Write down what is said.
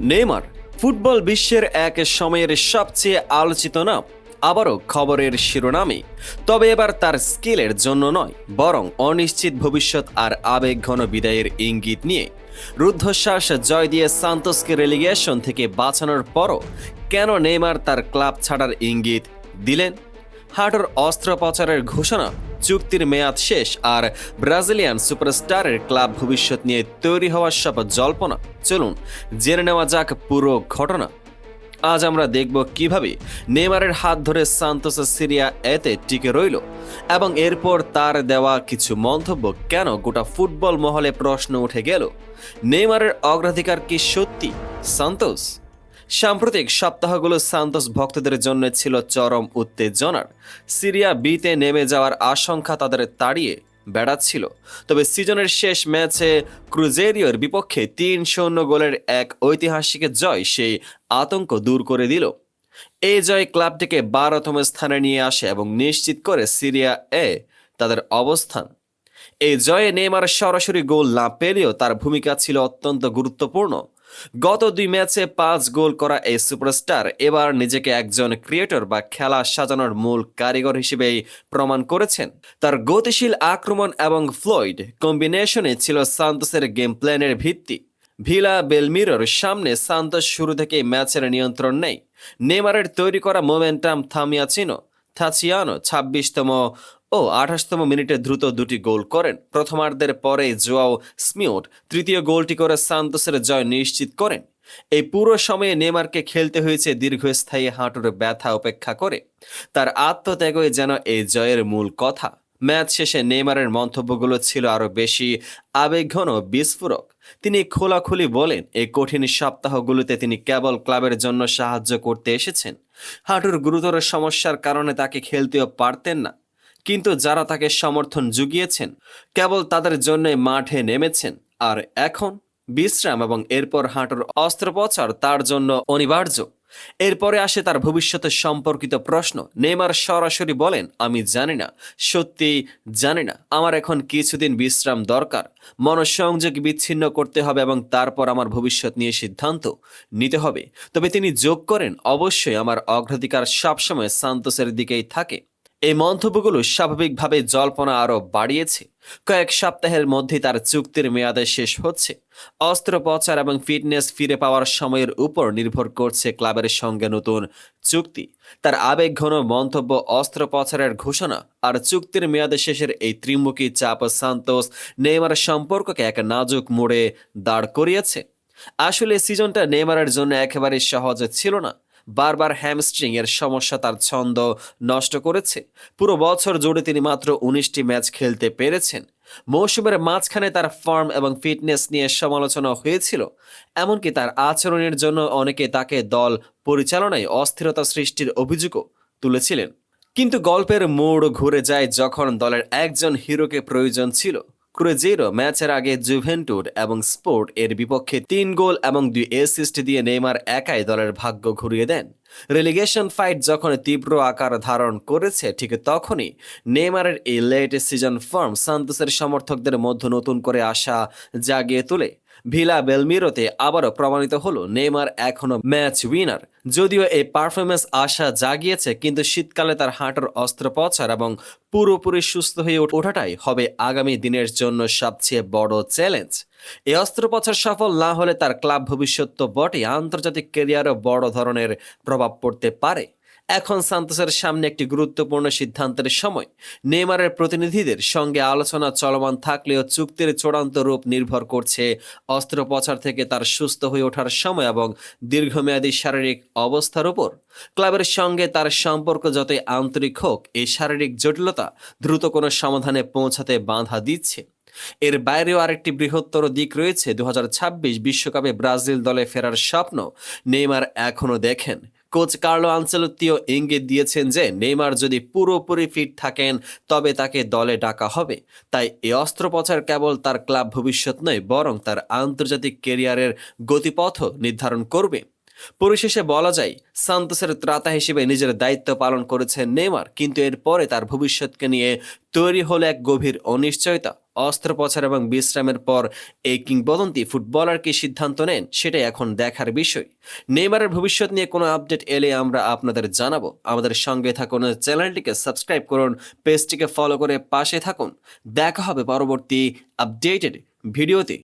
Neymar, football বিশ্বের এক সময়ের সবচেয়ে আলোচিত নাম, আবারও খবরের শিরোনামে তবে এবার তার স্কিলের জন্য নয়, বরং অনিশ্চিত ভবিষ্যৎ আর আবেগঘন বিদায়ের ইঙ্গিত নিয়ে। রুদ্ধশ্বাস, জয় দিয়ে সান্তোসকে রেলিগেশন থেকে বাঁচানোর পরও কেন নেইমার তার ক্লাব ছাড়ার ইঙ্গিত দিলেন? হাঁটুর অস্ত্রোপচারের ঘোষণা চুক্তির মেয়াদ শেষ আর ব্রাজিলিয়ান সুপারস্টারের ক্লাব ভবিষ্যৎ নিয়ে তৈরি হওয়ার সব জল্পনা। চলুন, জেনে নেওয়া যাক পুরো ঘটনা। আজ আমরা দেখব কীভাবে নেইমারের হাত ধরে সান্তোস সিরিয়া এতে টিকে রইল এবং এরপর তার দেওয়া কিছু মন্তব্য কেন গোটা ফুটবল মহলে প্রশ্ন উঠে গেল? নেইমারের অগ্রাধিকার কি সত্যি? সান্তোস? সাম্প্রতিক সপ্তাহগুলো সান্তোস ভক্তদের জন্য ছিল চরম উত্তেজনার। সিরিয়া বিতে নেমে যাওয়ার আশঙ্কা তাদের তাড়িয়ে বেড়াচ্ছিল। তবে সিজনের শেষ ম্যাচে ক্রুজেরিওর বিপক্ষে তিন শূন্য গোলের এক ঐতিহাসিক জয় সেই আতঙ্ক দূর করে দিল। এই জয় ক্লাবটিকে বারোতম স্থানে নিয়ে আসে এবং নিশ্চিত করে সিরিয়া এ তাদের অবস্থান। এই জয়ে নেইমার সরাসরি গোল না পেলেও তার ভূমিকা ছিল অত্যন্ত গুরুত্বপূর্ণ। গত দুই ম্যাচে পাঁচ গোল করা এই সুপারস্টার এবার নিজেকে একজন ক্রিয়েটর বা খেলা সাজানোর মূল কারিগর হিসেবেই প্রমাণ করেছেন। তার গতিশীল আক্রমণ এবং ফ্লয়েড কম্বিনেশনে ছিল সান্তোসের গেম প্ল্যানের ভিত্তি। ভিলা বেলমিরোর সামনে সান্তোস শুরু থেকেই ম্যাচের নিয়ন্ত্রণ নেই। নেমারের তৈরি করা মোমেন্টাম থামিয়াচিনো থাচিয়ানো ছাব্বিশতম ও আঠাশতম মিনিটে দ্রুত দুটি গোল করেন। প্রথমার্ধের পরে জোয়াও স্মিউট তৃতীয় গোলটি করে সান্তোসের জয় নিশ্চিত করেন। এই পুরো সময়ে নেমারকে খেলতে হয়েছে দীর্ঘস্থায়ী হাঁটুর ব্যথা উপেক্ষা করে। তার আত্মত্যাগই যেন এই জয়ের মূল কথা। ম্যাচ শেষে নেইমারের মন্তব্যগুলো ছিল আরও বেশি আবেগঘন বিস্ফোরক। তিনি খোলাখুলি বলেন, এই কঠিন সপ্তাহগুলোতে তিনি কেবল ক্লাবের জন্য সাহায্য করতে এসেছেন। হাঁটুর গুরুতর সমস্যার কারণে তাকে খেলতেও পারতেন না। কিন্তু যারা তাকে সমর্থন জুগিয়েছেন, কেবল তাদের জন্যই মাঠে নেমেছেন। আর এখন বিশ্রাম এবং এরপর হাঁটুর অস্ত্রোপচার তার জন্য অনিবার্য। এরপরে আসে তার ভবিষ্যতের সম্পর্কিত প্রশ্ন। নেইমার সরাসরি বলেন, আমি জানি না সত্যি জানি না। আমার এখন কিছুদিন বিশ্রাম দরকার। মনসংযোগ বিচ্ছিন্ন করতে হবে এবং তারপর আমার ভবিষ্যৎ নিয়ে সিদ্ধান্ত নিতে হবে। তবে তিনি যোগ করেন, অবশ্যই আমার অগ্রাধিকার সবসময় সান্তোসের দিকেই থাকে। এই মন্তব্যগুলো স্বাভাবিকভাবে জল্পনা আরও বাড়িয়েছে। কয়েক সপ্তাহের মধ্যে তার চুক্তির মেয়াদে শেষ হচ্ছে। অস্ত্রোপচার এবং ফিটনেস ফিরে পাওয়ার সময়ের উপর নির্ভর করছে ক্লাবের সঙ্গে নতুন চুক্তি। তার আবেগঘন মন্তব্য অস্ত্রোপচারের ঘোষণা আর চুক্তির মেয়াদে শেষের এই ত্রিমুখী চাপ সান্তোস নেইমার সম্পর্ককে এক নাজুক মোড়ে দাঁড় করিয়েছে। আসলে সিজনটা নেইমারের জন্য একেবারে সহজ ছিল না। বারবার হ্যামস্ট্রিং এর সমস্যা তার ছন্দ নষ্ট করেছে। পুরো বছর জুড়ে তিনি মাত্র উনিশটি ম্যাচ খেলতে পেরেছেন। মৌসুমের মাঝখানে তার ফর্ম এবং ফিটনেস নিয়ে সমালোচনা হয়েছিল। এমনকি তার আচরণের জন্য অনেকে তাকে দল পরিচালনায় অস্থিরতা সৃষ্টির অভিযোগও তুলেছিলেন। কিন্তু গল্পের মোড় ঘুরে যায় যখন দলের একজন হিরোকে প্রয়োজন ছিল। ক্রুজেরো ম্যাচের আগে জুভেন্টুর এবং স্পোর্ট এর বিপক্ষে তিন গোল এবং দুই অ্যাসিস্ট দিয়ে নেইমার একাই দলের ভাগ্য ঘুরিয়ে দেন। রেলিগেশন ফাইট যখন তীব্র আকার ধারণ করেছে, ঠিক তখনই নেইমারের এই লেট সিজন ফর্ম সান্তোসের সমর্থকদের মধ্যে নতুন করে আশা জাগিয়ে তোলে। ভিলা বেলমিরোতে আবারও প্রমাণিত হলো নেইমার এখনও ম্যাচ উইনার। যদিও এই পারফরমেন্স আশা জাগিয়েছে, কিন্তু শীতকালে তার হাঁটার অস্ত্রোপচার এবং পুরোপুরি সুস্থ হয়ে ওঠাটাই হবে আগামী দিনের জন্য সবচেয়ে বড় চ্যালেঞ্জ। এই অস্ত্রোপচার সফল না হলে তার ক্লাব ভবিষ্যৎ তো বটে আন্তর্জাতিক ক্যারিয়ারও বড় ধরনের প্রভাব পড়তে পারে। এখন সান্তোসের সামনে একটি গুরুত্বপূর্ণ সিদ্ধান্তের সময়। নেইমারের প্রতিনিধিদের সঙ্গে আলোচনা চলমান থাকলেও চুক্তির চূড়ান্ত রূপ নির্ভর করছে অস্ত্রোপচার থেকে তার সুস্থ হয়ে ওঠার সময় এবং দীর্ঘমেয়াদী শারীরিক অবস্থার উপর। ক্লাবের সঙ্গে তার সম্পর্ক যতই আন্তরিক হোক, এই শারীরিক জটিলতা দ্রুত কোনো সমাধানে পৌঁছাতে বাধা দিচ্ছে। এর বাইরেও আরেকটি বৃহত্তর দিক রয়েছে। দু বিশ্বকাপে ব্রাজিল দলে ফেরার স্বপ্ন নেইমার এখনও দেখেন। কোচ কার্লো আনসেলত্তিও ইঙ্গিত দিয়েছেন যে নেইমার যদি পুরোপুরি ফিট থাকেন, তবে তাকে দলে ডাকা হবে। তাই এই অস্ত্রোপচার কেবল তার ক্লাব ভবিষ্যৎ নয়, বরং তার আন্তর্জাতিক কেরিয়ারের গতিপথও নির্ধারণ করবে। পরিশেষে বলা যায়, সান্তোসের ত্রাতা হিসেবে নিজের দায়িত্ব পালন করেছেন নেইমার, কিন্তু এরপরে তার ভবিষ্যৎকে নিয়ে তৈরি হলো এক গভীর অনিশ্চয়তা। অস্ত্রোপচার এবং বিশ্রামের পর এই কিংবদন্তি ফুটবলার কি সিদ্ধান্ত নেন, সেটাই এখন দেখার বিষয়। নেইমারের ভবিষ্যৎ নিয়ে কোনো আপডেট এলে আমরা আপনাদের জানাব। আমাদের সঙ্গে থাকুন, চ্যানেলটিকে সাবস্ক্রাইব করুন, পেজটিকে ফলো করে পাশে থাকুন। দেখা হবে পরবর্তী আপডেটেড ভিডিওতে।